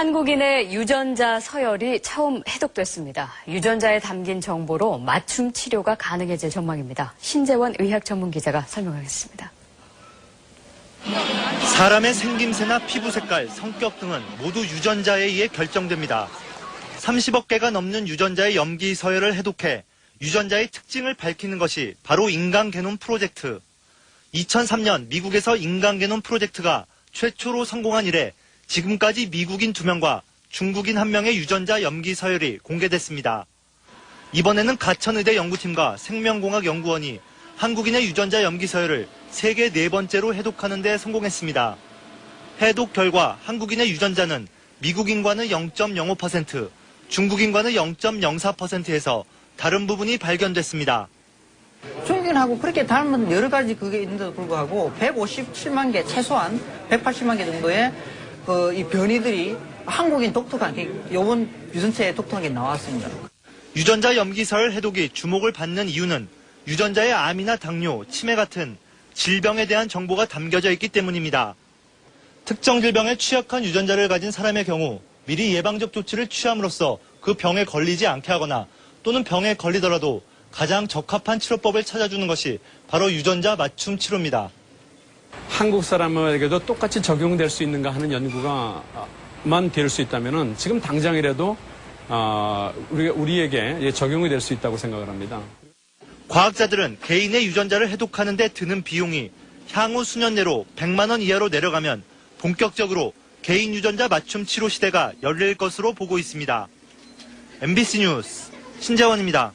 한국인의 유전자 서열이 처음 해독됐습니다. 유전자에 담긴 정보로 맞춤 치료가 가능해질 전망입니다. 신재원 의학 전문 기자가 설명하겠습니다. 사람의 생김새나 피부 색깔, 성격 등은 모두 유전자에 의해 결정됩니다. 30억 개가 넘는 유전자의 염기 서열을 해독해 유전자의 특징을 밝히는 것이 바로 인간 게놈 프로젝트. 2003년 미국에서 인간 게놈 프로젝트가 최초로 성공한 이래 지금까지 미국인 2명과 중국인 1명의 유전자 염기 서열이 공개됐습니다. 이번에는 가천의대 연구팀과 생명공학 연구원이 한국인의 유전자 염기 서열을 세계 네 번째로 해독하는 데 성공했습니다. 해독 결과 한국인의 유전자는 미국인과는 0.05%, 중국인과는 0.04%에서 다른 부분이 발견됐습니다. 중국인하고 그렇게 닮은 여러 가지 그게 있는데도 불구하고 157만 개, 최소한 180만 개 정도의 그 이 변이들이 한국인 독특한, 게 요번 유전체에 독특한 게 나왔습니다. 유전자 염기설 해독이 주목을 받는 이유는 유전자의 암이나 당뇨, 치매 같은 질병에 대한 정보가 담겨져 있기 때문입니다. 특정 질병에 취약한 유전자를 가진 사람의 경우 미리 예방적 조치를 취함으로써 그 병에 걸리지 않게 하거나 또는 병에 걸리더라도 가장 적합한 치료법을 찾아주는 것이 바로 유전자 맞춤 치료입니다. 한국 사람에게도 똑같이 적용될 수 있는가 하는 연구가만 될 수 있다면은 지금 당장이라도 아, 우리, 우리에게 예, 적용이 될 수 있다고 생각을 합니다. 과학자들은 개인의 유전자를 해독하는 데 드는 비용이 향후 수년 내로 100만 원 이하로 내려가면 본격적으로 개인 유전자 맞춤 치료 시대가 열릴 것으로 보고 있습니다. MBC 뉴스 신재원입니다.